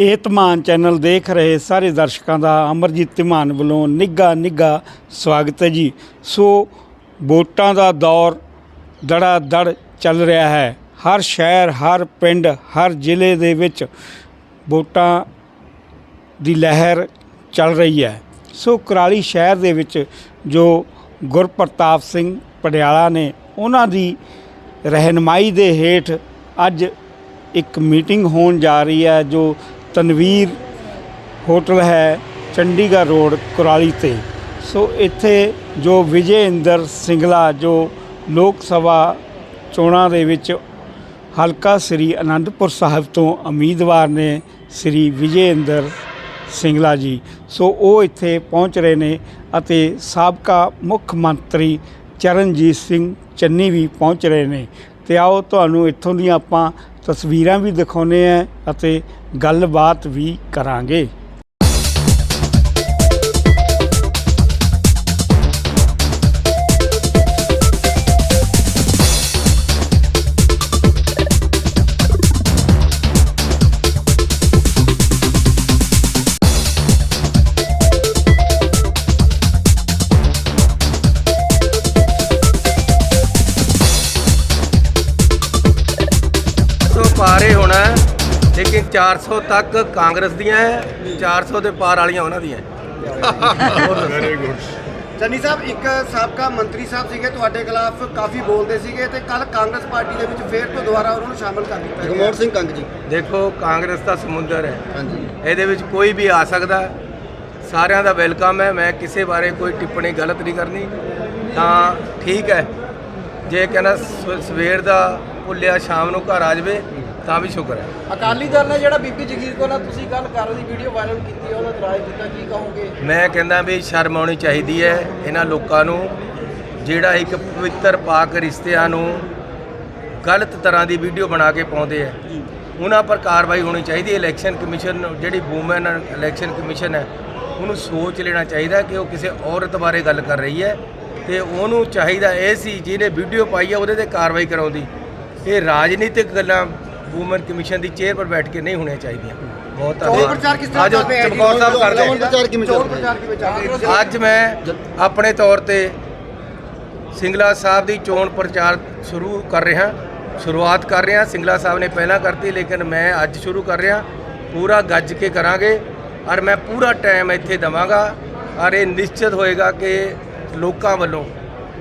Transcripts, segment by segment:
ਇਹ ਧਮਾਨ ਚੈਨਲ ਦੇਖ ਰਹੇ ਸਾਰੇ ਦਰਸ਼ਕਾਂ ਦਾ ਅਮਰਜੀਤ ਧਮਾਨ ਵੱਲੋਂ ਨਿੱਘਾ ਨਿੱਘਾ ਸਵਾਗਤ ਹੈ ਜੀ। ਸੋ ਵੋਟਾਂ ਦਾ ਦੌਰ ਦੜਾ ਦੜ ਚੱਲ ਰਿਹਾ ਹੈ। ਹਰ ਸ਼ਹਿਰ, ਹਰ ਪਿੰਡ, ਹਰ ਜ਼ਿਲ੍ਹੇ ਦੇ ਵਿੱਚ ਵੋਟਾਂ ਦੀ ਲਹਿਰ ਚੱਲ ਰਹੀ ਹੈ। ਸੋ ਕਰਾਲੀ ਸ਼ਹਿਰ ਦੇ ਵਿੱਚ ਜੋ ਗੁਰਪ੍ਰਤਾਪ ਸਿੰਘ ਪਟਿਆਲਾ ਨੇ ਉਹਨਾਂ ਦੀ ਰਹਿਨਮਾਈ ਦੇ ਹੇਠ ਅੱਜ ਇੱਕ ਮੀਟਿੰਗ ਹੋਣ ਜਾ ਰਹੀ ਹੈ, ਜੋ ਤਨਵੀਰ ਹੋਟਲ ਹੈ ਚੰਡੀਗੜ੍ਹ ਰੋਡ ਕੁਰਾਲੀ ਤੇ। ਸੋ ਇੱਥੇ ਜੋ ਵਿਜੇ ਇੰਦਰ ਸਿੰਗਲਾ, ਜੋ ਲੋਕ ਸਭਾ ਚੋਣਾਂ ਦੇ ਵਿੱਚ ਹਲਕਾ ਸ੍ਰੀ ਅਨੰਦਪੁਰ ਸਾਹਿਬ ਤੋਂ ਉਮੀਦਵਾਰ ਨੇ ਸ੍ਰੀ ਵਿਜੇ ਇੰਦਰ ਸਿੰਗਲਾ ਜੀ। ਸੋ ਉਹ ਇੱਥੇ ਪਹੁੰਚ ਰਹੇ ਨੇ ਅਤੇ ਸਾਬਕਾ ਮੁੱਖ ਮੰਤਰੀ ਚਰਨਜੀਤ ਸਿੰਘ ਚੰਨੀ ਵੀ ਪਹੁੰਚ ਰਹੇ ਨੇ। ਤੇ ਆਓ ਤੁਹਾਨੂੰ ਇੱਥੋਂ ਦੀਆਂ ਆਪਾਂ ਤਸਵੀਰਾਂ ਵੀ ਦਿਖਾਉਂਦੇ ਹਾਂ ਅਤੇ ਗੱਲਬਾਤ ਵੀ ਕਰਾਂਗੇ। 400 ਤੱਕ ਕਾਂਗਰਸ ਦੀਆਂ ਹੈ 400 ਦੇ ਪਾਰ ਵਾਲੀਆਂ ਉਹਨਾਂ ਦੀਆਂ ਹੈ। ਚੰਨੀ ਸਾਹਿਬ ਇੱਕ ਸਾਬਕਾ ਮੰਤਰੀ ਸਾਹਿਬ ਸੀਗੇ ਤੁਹਾਡੇ ਖਿਲਾਫ ਕਾਫੀ ਬੋਲਦੇ ਸੀਗੇ ਤੇ ਕੱਲ ਕਾਂਗਰਸ ਪਾਰਟੀ ਦੇ ਵਿੱਚ ਫੇਰ ਤੋਂ ਦੁਬਾਰਾ ਉਹਨਾਂ ਨੂੰ ਸ਼ਾਮਲ ਕਰ ਦਿੱਤਾ ਗਿਆ। ਜਗਮੋਹਨ ਸਿੰਘ ਕੰਗ ਜੀ। ਦੇਖੋ ਕਾਂਗਰਸ ਦਾ ਸਮੁੰਦਰ ਹੈ। ਹਾਂਜੀ। ਇਹਦੇ ਵਿੱਚ ਕੋਈ ਵੀ ਆ ਸਕਦਾ। ਸਾਰਿਆਂ ਦਾ ਵੈਲਕਮ ਹੈ। ਮੈਂ ਕਿਸੇ ਬਾਰੇ ਕੋਈ ਟਿੱਪਣੀ ਗਲਤ ਨਹੀਂ ਕਰਨੀ। ਤਾਂ ਠੀਕ ਹੈ। ਜੇ ਕਹਿੰਦਾ ਸਵੇਰ ਦਾ ਭੁੱਲਿਆ ਸ਼ਾਮ ਨੂੰ ਘਰ ਆ ਜਾਵੇ ਤਾਂ ਵੀ ਸ਼ੁਕਰ ਹੈ। ਅਕਾਲੀ ਦਲ ਨੇ ਜਿਹੜਾ ਬੀਬੀ ਜਗੀਰ ਕੋਲ ਨਾਲ ਤੁਸੀਂ ਗੱਲ ਕਰ ਦੀ ਵੀਡੀਓ ਵਾਇਰਲ ਕੀਤੀ ਹੈ ਉਹਦਾ ਇਤਰਾਜ਼ ਕੀਤਾ ਕੀ ਕਹੋਗੇ? ਮੈਂ ਕਹਿੰਦਾ ਵੀ ਸ਼ਰਮ ਆਉਣੀ ਚਾਹੀਦੀ ਹੈ ਇਹਨਾਂ ਲੋਕਾਂ ਨੂੰ ਜਿਹੜਾ ਇੱਕ ਪਵਿੱਤਰ ਪਾਕ ਰਿਸ਼ਤਿਆਂ ਨੂੰ ਗਲਤ ਤਰ੍ਹਾਂ ਦੀ ਵੀਡੀਓ ਬਣਾ ਕੇ ਪਾਉਂਦੇ ਆ। ਉਹਨਾਂ ਪਰ ਕਾਰਵਾਈ ਹੋਣੀ ਚਾਹੀਦੀ ਹੈ ਇਲੈਕਸ਼ਨ ਕਮਿਸ਼ਨ ਜਿਹੜੀ ਵੂਮਨ ਇਲੈਕਸ਼ਨ ਕਮਿਸ਼ਨ ਹੈ ਉਹਨੂੰ ਸੋਚ ਲੈਣਾ ਚਾਹੀਦਾ ਕਿ ਉਹ ਕਿਸੇ ਔਰਤ ਬਾਰੇ ਗੱਲ ਕਰ ਰਹੀ ਹੈ ਤੇ ਉਹਨੂੰ ਚਾਹੀਦਾ ਇਹ ਸੀ ਜਿਹਨੇ ਵੀਡੀਓ ਪਾਈ ਹੈ ਉਹਦੇ ਤੇ ਕਾਰਵਾਈ ਕਰਾਉਂਦੀ। ਇਹ ਰਾਜਨੀਤਿਕ ਗੱਲਾਂ ਵੂਮਨ ਕਮਿਸ਼ਨ ਦੀ ਚੇਅਰ ਪਰ ਬੈਠ ਕੇ ਨਹੀਂ ਹੋਣੀਆਂ ਚਾਹੀਦੀਆਂ। ਬਹੁਤ ਚੋਣ ਧੰਨਵਾਦ। ਪ੍ਰਚਾਰ ਕਿਸ ਤਰ੍ਹਾਂ ਆਜੋ ਚੱਲ ਰਿਹਾ ਹੈ? ਜੀ? ਚਮਕੌਰ ਸਾਹਿਬ ਕਰਦੇ ਚੋਣ ਪ੍ਰਚਾਰ ਕਿਵੇਂ ਚੱਲ ਚੋਣ ਰਿਹਾ? ਅੱਜ ਮੈਂ ਆਪਣੇ ਤੌਰ ਤੇ ਸਿੰਗਲਾ ਸਾਹਿਬ ਦੀ ਚੋਣ ਪ੍ਰਚਾਰ ਸ਼ੁਰੂ ਕਰ ਰਿਹਾ ਸ਼ੁਰੂਆਤ ਕਰ ਰਿਹਾ ਸਿੰਗਲਾ ਸਾਹਿਬ ਨੇ ਪਹਿਲਾਂ ਕਰਤੀ ਲੇਕਿਨ ਮੈਂ ਅੱਜ ਸ਼ੁਰੂ ਕਰ ਰਿਹਾ ਪੂਰਾ ਗੱਜ ਕੇ ਕਰਾਂਗੇ। ਔਰ ਮੈਂ ਪੂਰਾ ਟਾਈਮ ਇੱਥੇ ਦਵਾਂਗਾ। ਔਰ ਇਹ ਨਿਸ਼ਚਿਤ ਹੋਏਗਾ ਕਿ ਲੋਕਾਂ ਵੱਲੋਂ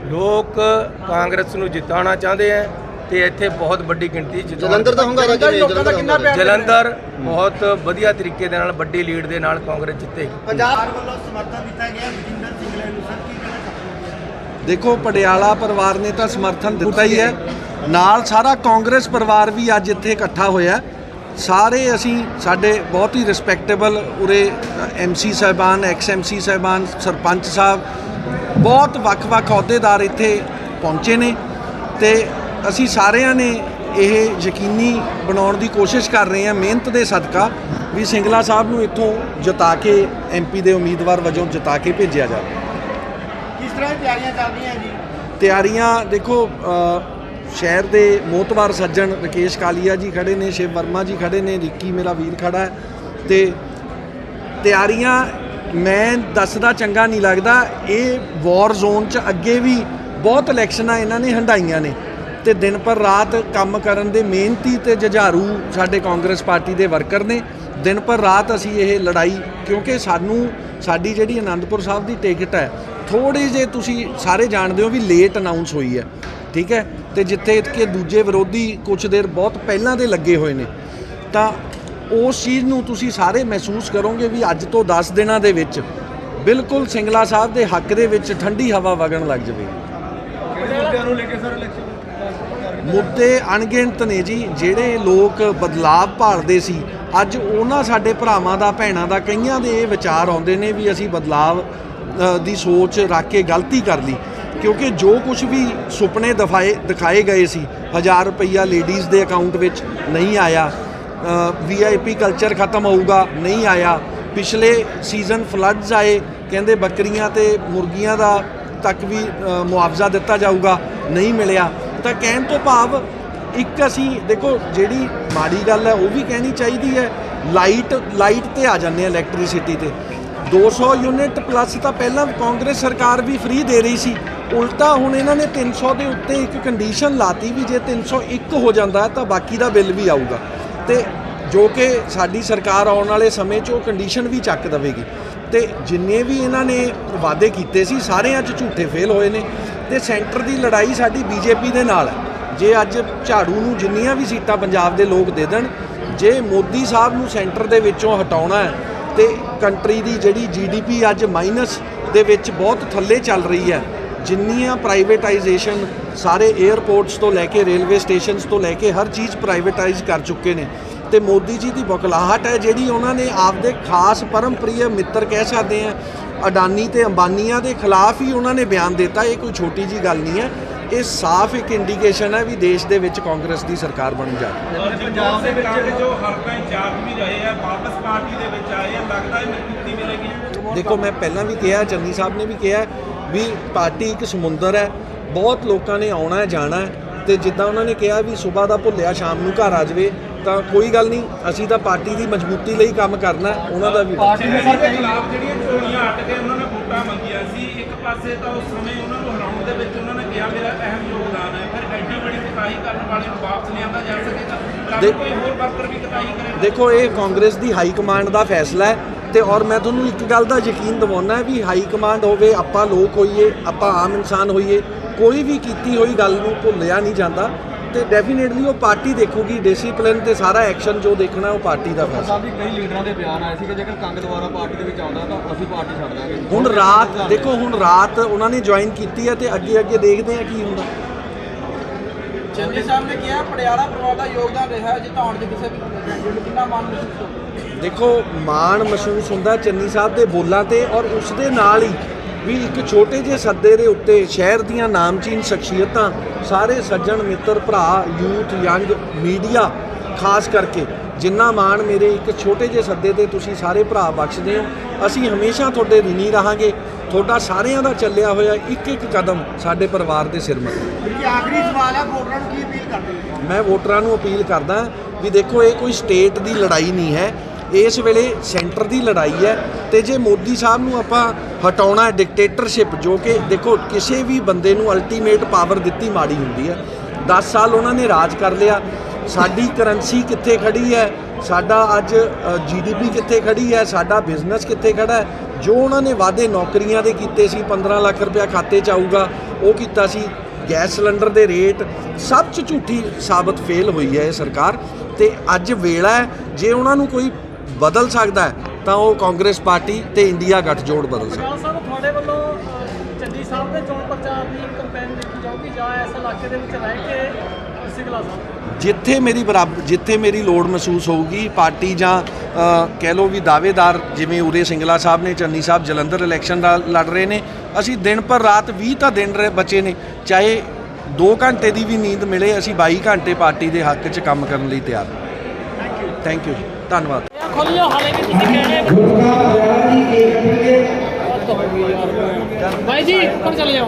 ਲੋਕ ਕਾਂਗਰਸ ਨੂੰ ਜਿਤਾਉਣਾ ਚਾਹੁੰਦੇ ਆ ਤੇ ਇੱਥੇ ਬਹੁਤ ਵੱਡੀ ਗਿਣਤੀ 'ਚ ਜਲੰਧਰ ਦਾ ਹੁੰਗਾਰਾ ਜਲੰਧਰ ਕਿਵੇਂ ਲੋਕਾਂ ਦਾ ਕਿੰਨਾ ਪਿਆਰ ਜਲੰਧਰ ਬਹੁਤ ਵਧੀਆ ਤਰੀਕੇ ਦੇ ਨਾਲ ਵੱਡੀ ਲੀਡ ਦੇ ਨਾਲ ਕਾਂਗਰਸ ਜਿੱਤੇਗੀ ਪੰਜਾਬ ਵੱਲੋਂ ਸਮਰਥਨ ਦਿੱਤਾ ਗਿਆ ਵਿਜਿੰਦਰ ਸਿੰਗਲੇ ਨੂੰ ਸਰ ਕੀ ਕਹਿਣਾ ਚਾਹੁੰਦੇ ਦੇਖੋ ਪਟਿਆਲਾ ਪਰਿਵਾਰ ਨੇ ਤਾਂ ਸਮਰਥਨ ਦਿੱਤਾ ਹੀ ਹੈ। ਨਾਲ ਸਾਰਾ ਕਾਂਗਰਸ ਪਰਿਵਾਰ ਵੀ ਅੱਜ ਇੱਥੇ ਇਕੱਠਾ ਹੋਇਆ ਸਾਰੇ ਅਸੀਂ ਸਾਡੇ ਬਹੁਤ ਹੀ ਰਿਸਪੈਕਟੇਬਲ ਉਰੇ ਐਮਸੀ ਸਾਹਿਬਾਨ ਐਕਸ ਐਮਸੀ ਸਾਹਿਬਾਨ ਸਰਪੰਚ ਸਾਹਿਬ ਬਹੁਤ ਵੱਖ-ਵੱਖ ਅਹੁਦੇਦਾਰ ਇੱਥੇ ਪਹੁੰਚੇ ਨੇ। ਤੇ ਅਸੀਂ ਸਾਰਿਆਂ ਨੇ ਇਹ ਯਕੀਨੀ ਬਣਾਉਣ ਦੀ ਕੋਸ਼ਿਸ਼ ਕਰ ਰਹੇ ਹਾਂ ਮਿਹਨਤ ਦੇ ਸਦਕਾ ਵੀ ਸਿੰਗਲਾ ਸਾਹਿਬ ਨੂੰ ਇੱਥੋਂ ਜਿਤਾ ਕੇ ਐਮਪੀ ਦੇ ਉਮੀਦਵਾਰ ਵਜੋਂ ਜਿਤਾ ਕੇ ਭੇਜਿਆ ਜਾਵੇ। ਕਿਸ ਤਰ੍ਹਾਂ ਤਿਆਰੀਆਂ ਚੱਲ ਰਹੀਆਂ ਜੀ? ਤਿਆਰੀਆਂ ਦੇਖੋ ਸ਼ਹਿਰ ਦੇ ਮੋਤਵਾਰ ਸੱਜਣ ਰਕੇਸ਼ ਕਾਲੀਆ ਜੀ ਖੜੇ ਨੇ ਸ਼ਿਵ ਵਰਮਾ ਜੀ ਖੜੇ ਨੇ ਰਿੱਕੀ ਮੇਰਾ ਵੀਰ ਖੜਾ ਹੈ ਤੇ ਤਿਆਰੀਆਂ ਮੈਂ ਦੱਸਦਾ ਚੰਗਾ ਨਹੀਂ ਲੱਗਦਾ ਇਹ ਵਾਰ ਜ਼ੋਨ 'ਚ ਅੱਗੇ ਵੀ ਬਹੁਤ ਇਲੈਕਸ਼ਨਾਂ ਇਹਨਾਂ ਨੇ ਹੰਡਾਈਆਂ ਨੇ। ਤੇ ਦਿਨ ਪਰ ਰਾਤ ਕੰਮ ਕਰਨ ਦੇ ਮਿਹਨਤੀ ਤੇ ਜੁਝਾਰੂ ਸਾਡੇ ਕਾਂਗਰਸ ਪਾਰਟੀ ਦੇ ਵਰਕਰ ਨੇ। ਦਿਨ ਪਰ ਰਾਤ ਅਸੀਂ ਇਹ ਲੜਾਈ, ਕਿਉਂਕਿ ਸਾਨੂੰ, ਸਾਡੀ ਜਿਹੜੀ ਆਨੰਦਪੁਰ ਸਾਹਿਬ ਦੀ ਟਿਕਟ ਹੈ ਥੋੜੀ ਜੇ ਤੁਸੀਂ ਸਾਰੇ ਜਾਣਦੇ ਹੋ ਵੀ ਲੇਟ ਅਨਾਉਂਸ ਹੋਈ ਹੈ, ਠੀਕ ਹੈ? ਤੇ ਜਿੱਥੇ ਕਿ ਦੂਜੇ ਵਿਰੋਧੀ ਕੁਝ ਦੇਰ ਬਹੁਤ ਪਹਿਲਾਂ ਦੇ ਲੱਗੇ ਹੋਏ ਨੇ। ਤਾਂ ਉਸ ਚੀਜ਼ ਨੂੰ ਤੁਸੀਂ ਸਾਰੇ ਮਹਿਸੂਸ ਕਰੋਗੇ ਵੀ ਅੱਜ ਤੋਂ 10 ਦਿਨਾਂ ਦੇ ਵਿੱਚ ਬਿਲਕੁਲ ਸਿੰਗਲਾ ਸਾਹਿਬ ਦੇ ਹੱਕ ਦੇ ਵਿੱਚ ਠੰਡੀ ਹਵਾ ਵਗਣ ਲੱਗ ਜਾਵੇਗੀ। ਮੁੱਦੇ ਅਣਗਿਣਤ ਨੇ ਜੀ, ਜਿਹੜੇ ਲੋਕ ਬਦਲਾਵ ਭਾਲਦੇ ਸੀ। ਅੱਜ ਉਹਨਾਂ ਸਾਡੇ ਭਰਾਵਾਂ ਦਾ, ਭੈਣਾਂ ਦਾ, ਕਈਆਂ ਦੇ ਇਹ ਵਿਚਾਰ ਆਉਂਦੇ ਨੇ ਵੀ ਅਸੀਂ ਬਦਲਾਵ ਦੀ ਸੋਚ ਰੱਖ ਕੇ ਗਲਤੀ ਕਰ ਲਈ। ਕਿਉਂਕਿ ਜੋ ਕੁਝ ਵੀ ਸੁਪਨੇ ਦਿਖਾਏ ਦਿਖਾਏ ਗਏ ਸੀ 1000 ਰੁਪਈਆ ਲੇਡੀਜ਼ ਦੇ ਅਕਾਊਂਟ ਵਿੱਚ ਨਹੀਂ ਆਇਆ। ਵੀਆਈਪੀ ਕਲਚਰ ਖਤਮ ਹੋਊਗਾ, ਨਹੀਂ ਆਇਆ। ਪਿਛਲੇ ਸੀਜ਼ਨ ਫਲੱਡਸ ਆਏ, ਕਹਿੰਦੇ ਬੱਕਰੀਆਂ ਤੇ ਮੁਰਗੀਆਂ ਦਾ ਤੱਕ ਵੀ ਮੁਆਵਜ਼ਾ ਦਿੱਤਾ ਜਾਊਗਾ, ਨਹੀਂ ਮਿਲਿਆ। ਤਾਂ ਕਹਿਣ ਤੋਂ ਭਾਵ ਇੱਕ ਅਸੀਂ, ਦੇਖੋ ਜਿਹੜੀ ਮਾੜੀ ਗੱਲ ਹੈ, ਉਹ ਵੀ ਕਹਿਣੀ ਚਾਹੀਦੀ ਹੈ। ਲਾਈਟ ਲਾਈਟ ਤੇ ਆ ਜਾਂਦੇ ਆ ਇਲੈਕਟ੍ਰਿਸਿਟੀ ਤੇ। 200 ਯੂਨਿਟ ਪਲੱਸ ਤਾਂ ਪਹਿਲਾਂ ਕਾਂਗਰਸ ਸਰਕਾਰ ਵੀ ਫ੍ਰੀ ਦੇ ਰਹੀ ਸੀ। ਉਲਟਾ ਹੁਣ ਇਹਨਾਂ ਨੇ 300 ਦੇ ਉੱਤੇ ਇੱਕ ਕੰਡੀਸ਼ਨ ਲਾਤੀ ਵੀ ਜੇ 301 ਹੋ ਜਾਂਦਾ ਤਾਂ ਬਾਕੀ ਦਾ ਬਿੱਲ ਵੀ ਆਊਗਾ। ਤੇ ਜੋ ਕਿ ਸਾਡੀ ਸਰਕਾਰ ਆਉਣ ਵਾਲੇ ਸਮੇਂ 'ਚ ਉਹ ਕੰਡੀਸ਼ਨ ਵੀ ਚੱਕ ਦੇਵੇਗੀ। ਤੇ ਜਿੰਨੇ ਵੀ ਇਹਨਾਂ ਨੇ ਵਾਅਦੇ ਕੀਤੇ ਸੀ ਸਾਰੇ ਅੱਜ ਝੂਠੇ ਫੇਲ ਹੋਏ ਨੇ। ਤੇ ਸੈਂਟਰ ਦੀ ਲੜਾਈ ਸਾਡੀ ਬੀਜੇਪੀ ਦੇ ਨਾਲ ਹੈ। ਜੇ ਅੱਜ ਝਾੜੂ ਨੂੰ ਜਿੰਨੀਆਂ ਵੀ ਸੀਟਾਂ ਪੰਜਾਬ ਦੇ ਲੋਕ ਦੇ ਦੇਣ, ਜੇ ਮੋਦੀ ਸਾਹਿਬ ਨੂੰ ਸੈਂਟਰ ਦੇ ਵਿੱਚੋਂ ਹਟਾਉਣਾ ਹੈ ਤੇ ਕੰਟਰੀ ਦੀ ਜਿਹੜੀ ਜੀਡੀਪੀ ਅੱਜ ਮਾਈਨਸ ਦੇ ਵਿੱਚ ਬਹੁਤ ਥੱਲੇ ਚੱਲ ਰਹੀ ਹੈ, ਜਿੰਨੀਆਂ ਪ੍ਰਾਈਵੇਟਾਈਜੇਸ਼ਨ ਸਾਰੇ 에ਅਰਪੋਰਟਸ ਤੋਂ ਲੈ ਕੇ ਰੇਲਵੇ ਸਟੇਸ਼ਨਸ ਤੋਂ ਲੈ ਕੇ ਹਰ ਚੀਜ਼ ਪ੍ਰਾਈਵੇਟਾਈਜ਼ ਕਰ ਚੁੱਕੇ ਨੇ। ਤੇ ਮੋਦੀ ਜੀ ਦੀ ਬੁਖਲਾਹਟ ਹੈ ਜਿਹੜੀ ਉਹਨਾਂ ਨੇ ਆਪਦੇ ਖਾਸ ਪਰਮਪ੍ਰਿਯ ਮਿੱਤਰ ਕਹਿ ਸਕਦੇ ਆ ਅਡਾਨੀ ਤੇ ਅੰਬਾਨੀਆਂ ਦੇ ਖਿਲਾਫ ਹੀ ਉਹਨਾਂ ਨੇ ਬਿਆਨ ਦਿੱਤਾ ਇਹ ਕੋਈ ਛੋਟੀ ਜੀ ਗੱਲ ਨਹੀਂ ਹੈ। ਇਹ ਸਾਫ਼ ਇੱਕ ਇੰਡੀਕੇਸ਼ਨ ਹੈ ਵੀ ਦੇਸ਼ ਦੇ ਵਿੱਚ ਕਾਂਗਰਸ ਦੀ ਸਰਕਾਰ ਬਣ ਜਾਏ ਔਰ ਪੰਜਾਬ ਦੇ ਵਿੱਚ ਜੋ ਹਲਕਾ ਇੰਚਾਰਜ ਵੀ ਰਹੇ ਆ ਵਾਪਸ ਪਾਰਟੀ ਦੇ ਵਿੱਚ ਆਏ ਆ ਲੱਗਦਾ ਹੈ ਮਜ਼ਬੂਤੀ ਮਿਲੇਗੀ। ਦੇਖੋ ਮੈਂ ਪਹਿਲਾਂ ਵੀ ਕਿਹਾ ਚੰਨੀ ਸਾਹਿਬ ਨੇ ਵੀ ਕਿਹਾ ਵੀ ਪਾਰਟੀ ਇੱਕ ਸਮੁੰਦਰ ਹੈ ਬਹੁਤ ਲੋਕਾਂ ਨੇ ਆਉਣਾ ਹੈ ਜਾਣਾ ਹੈ ਤੇ ਜਿੱਦਾਂ ਉਹਨਾਂ ਨੇ ਕਿਹਾ ਵੀ ਸਵੇਰ ਦਾ ਭੁੱਲਿਆ ਸ਼ਾਮ ਨੂੰ ਘਰ ਆ ਜਾਵੇ ਤਾਂ ਕੋਈ ਗੱਲ ਨਹੀਂ ਅਸੀਂ ਤਾਂ ਪਾਰਟੀ ਦੀ ਮਜ਼ਬੂਤੀ ਲਈ ਕੰਮ ਕਰਨਾ ਉਹਨਾਂ ਦਾ ਵੀ। ਪਾਰਟੀ ਦੇ ਖਿਲਾਫ ਜਿਹੜੀਆਂ ਚੋਣੀਆਂ ਅਟ ਕੇ ਉਹਨਾਂ ਨੇ ਵੋਟਾਂ ਮੰਗੀਆਂ ਸੀ ਇੱਕ ਪਾਸੇ ਤਾਂ ਉਸ ਸਮੇਂ ਉਹਨਾਂ ਨੂੰ ਹਰਾਉਣ ਦੇ ਵਿੱਚ ਉਹਨਾਂ ਨੇ ਕਿਹਾ ਮੇਰਾ ਅਹਿਮ ਯੋਗਦਾਨ ਹੈ। ਫਿਰ ਐਡੀ ਬੜੀ ਕਤਾਈ ਕਰਨ ਵਾਲੇ ਨੂੰ ਵਾਪਸ ਲਿਆਂਦਾ ਜਾ ਸਕੇਗਾ ਕੋਈ ਹੋਰ ਵਰਕਰ ਵੀ ਕਤਾਈ ਕਰੇ। ਦੇਖੋ ਇਹ ਕਾਂਗਰਸ ਦੀ ਹਾਈ ਕਮਾਂਡ ਦਾ ਫੈਸਲਾ ਹੈ ਤੇ ਔਰ ਮੈਂ ਤੁਹਾਨੂੰ ਇੱਕ ਗੱਲ ਦਾ ਯਕੀਨ ਦਿਵਾਉਣਾ ਵੀ ਹਾਈ ਕਮਾਂਡ ਹੋਵੇ ਆਪਾਂ ਲੋਕ ਹੋਈਏ ਆਪਾਂ ਆਮ ਇਨਸਾਨ ਹੋਈਏ ਕੋਈ ਵੀ ਕੀਤੀ ਹੋਈ ਗੱਲ ਨੂੰ ਭੁੱਲਿਆ ਨਹੀਂ ਜਾਂਦਾ। ਤੇ ਡੈਫੀਨੇਟਲੀ ਉਹ ਪਾਰਟੀ ਦੇਖੂਗੀ ਡਿਸਪਲਿਨ ਤੇ ਸਾਰਾ ਐਕਸ਼ਨ ਜੋ ਦੇਖਣਾ ਉਹ ਪਾਰਟੀ ਦਾ ਫੈਸਲਾ। ਸਾਹਿਬ ਕਈ ਲੀਡਰਾਂ ਦੇ ਬਿਆਨ ਆਏ ਸੀ ਕਿ ਜੇਕਰ ਕੰਗ ਦੁਬਾਰਾ ਪਾਰਟੀ ਦੇ ਵਿੱਚ ਆਉਂਦਾ ਤਾਂ ਅਸੀਂ ਪਾਰਟੀ ਛੱਡ ਦਾਂਗੇ। ਹੁਣ ਰਾਤ ਦੇਖੋ ਹੁਣ ਰਾਤ ਉਹਨਾਂ ਨੇ ਜੁਆਇਨ ਕੀਤੀ ਹੈ ਤੇ ਅੱਗੇ ਅੱਗੇ ਦੇਖਦੇ ਆ ਕੀ ਹੁੰਦਾ। ਚੰਨੀ ਸਾਹਿਬ ਨੇ ਕਿਹਾ ਪੜਿਆਲਾ ਪਰਿਵਾਰ ਦਾ ਯੋਗਦਾਨ ਰਿਹਾ ਹੈ ਜਿਤਾਉਣ ਦੇ ਕਿਸੇ ਵੀ ਕਿੰਨਾ ਮਾਣ ਮਹਿਸੂਸ ਦੇਖੋ ਮਾਣ ਮਹਿਸੂਸ ਹੁੰਦਾ ਚੰਨੀ ਸਾਹਿਬ ਦੇ ਬੋਲਾਂ ਤੇ ਔਰ ਉਸ ਦੇ ਨਾਲ ਹੀ। ਵੀ ਇੱਕ ਛੋਟੇ ਜਿਹੇ ਸੱਦੇ ਦੇ ਉੱਤੇ ਸ਼ਹਿਰ ਦੀਆਂ ਨਾਮਚੀਨ ਸ਼ਖਸੀਅਤਾਂ ਸਾਰੇ ਸੱਜਣ ਮਿੱਤਰ ਭਰਾ ਯੂਥ ਯੰਗ ਮੀਡੀਆ ਖਾਸ ਕਰਕੇ ਜਿੰਨਾ ਮਾਣ ਮੇਰੇ ਇੱਕ ਛੋਟੇ ਜਿਹੇ ਸੱਦੇ ਤੇ ਤੁਸੀਂ ਸਾਰੇ ਭਰਾ ਬਖਸ਼ਦੇ ਹੋ ਅਸੀਂ ਹਮੇਸ਼ਾ ਤੁਹਾਡੇ ਰਿਣੀ ਰਹਾਂਗੇ। ਤੁਹਾਡਾ ਸਾਰਿਆਂ ਦਾ ਚੱਲਿਆ ਹੋਇਆ ਇੱਕ ਇੱਕ ਕਦਮ ਸਾਡੇ ਪਰਿਵਾਰ ਦੇ ਸਿਰ ਮੱਥੇ ਇਹ ਆਖਰੀ ਸਵਾਲ ਹੈ ਵੋਟਰਾਂ ਨੂੰ ਕੀ ਅਪੀਲ ਕਰਦੇ ਹੋ? ਮੈਂ ਵੋਟਰਾਂ ਨੂੰ ਅਪੀਲ ਕਰਦਾ ਵੀ ਦੇਖੋ ਇਹ ਕੋਈ ਸਟੇਟ ਦੀ ਲੜਾਈ ਨਹੀਂ ਹੈ। ਇਸ ਵੇਲੇ ਸੈਂਟਰ ਦੀ ਲੜਾਈ ਹੈ ਤੇ ਜੇ ਮੋਦੀ ਸਾਹਿਬ ਨੂੰ ਆਪਾਂ ਹਟਾਉਣਾ ਡਿਕਟੇਟਰਸ਼ਿਪ ਜੋ ਕਿ ਦੇਖੋ ਕਿਸੇ ਵੀ ਬੰਦੇ ਨੂੰ ਅਲਟੀਮੇਟ ਪਾਵਰ ਦਿੱਤੀ ਮਾੜੀ ਹੁੰਦੀ ਹੈ। 10 ਸਾਲ ਉਹਨਾਂ ਨੇ ਰਾਜ ਕਰ ਲਿਆ। ਸਾਡੀ ਕਰੰਸੀ ਕਿੱਥੇ ਖੜੀ ਹੈ? ਸਾਡਾ ਅੱਜ ਜੀਡੀਪੀ ਕਿੱਥੇ ਖੜੀ ਹੈ? ਸਾਡਾ ਬਿਜ਼ਨਸ ਕਿੱਥੇ ਖੜਾ ਹੈ? ਜੋ ਉਹਨਾਂ ਨੇ ਵਾਅਦੇ ਨੌਕਰੀਆਂ ਦੇ ਕੀਤੇ ਸੀ 15 ਲੱਖ ਰੁਪਇਆ ਖਾਤੇ 'ਚ ਆਊਗਾ, ਉਹ ਕੀਤਾ ਸੀ। ਗੈਸ ਸਿਲੰਡਰ ਦੇ ਰੇਟ ਸਭ ਚ ਝੂਠੀ ਸਾਬਤ ਫੇਲ ਹੋਈ ਹੈ ਇਹ ਸਰਕਾਰ। ਤੇ ਅੱਜ ਵੇਲਾ ਹੈ, ਜੇ ਉਹਨਾਂ ਨੂੰ ਕੋਈ ਬਦਲ ਸਕਦਾ ਤਾਂ ਉਹ ਕਾਂਗਰਸ ਪਾਰਟੀ ਤੇ ਇੰਡੀਆ ਗੱਠਜੋੜ ਬਦਲ ਸਕਦਾ ਸਾਹਿਬ ਤੁਹਾਡੇ ਵੱਲੋਂ ਚੰਨੀ ਸਾਹਿਬ ਦੇ ਚੋਣ ਪ੍ਰਚਾਰ ਦੀ ਕੰਪੇਨ ਦੇਖੀ ਜਾਊਗੀ ਜਾਂ ਇਸ ਇਲਾਕੇ ਦੇ ਵਿੱਚ ਰਹਿ ਕੇ ਸਿੰਗਲਾ ਸਾਹਿਬ? ਜਿੱਥੇ ਮੇਰੀ ਬਰਾਬਰ ਜਿੱਥੇ ਮੇਰੀ ਲੋੜ ਮਹਿਸੂਸ ਹੋਊਗੀ ਪਾਰਟੀ ਜਾਂ ਕਹਿ ਲਓ ਵੀ ਦਾਅਵੇਦਾਰ ਜਿਵੇਂ ਉਰੇ ਸਿੰਗਲਾ ਸਾਹਿਬ ਨੇ ਚੰਨੀ ਸਾਹਿਬ ਜਲੰਧਰ ਇਲੈਕਸ਼ਨ ਦਾ ਲੜ ਰਹੇ ਨੇ ਅਸੀਂ ਦਿਨ ਪਰ ਰਾਤ 20 ਤਾਂ ਦਿਨ ਰਹੇ ਬਚੇ ਨੇ ਚਾਹੇ 2 ਘੰਟੇ ਦੀ ਵੀ ਨੀਂਦ ਮਿਲੇ ਅਸੀਂ 22 ਘੰਟੇ ਪਾਰਟੀ ਦੇ ਹੱਕ 'ਚ ਕੰਮ ਕਰਨ ਲਈ ਤਿਆਰ। ਥੈਂਕ ਯੂ ਥੈਂਕ ਯੂ ਧੰਨਵਾਦ। ਖੋਲਿਓ ਹਾਲੇ ਵੀ ਤੁਸੀਂ ਕਹਿਣੇ ਭਾਈ ਜੀ ਉੱਪਰ ਚਲੇ ਜਾਓ।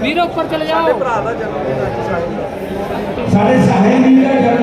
ਵੀਰ ਉੱਪਰ ਚਲੇ ਜਾਓ। ਸਾਡੇ ਸਾਹਿਬ ਜੀ ਦਾ ਜਨਮ ਦਿਨ ਹੈ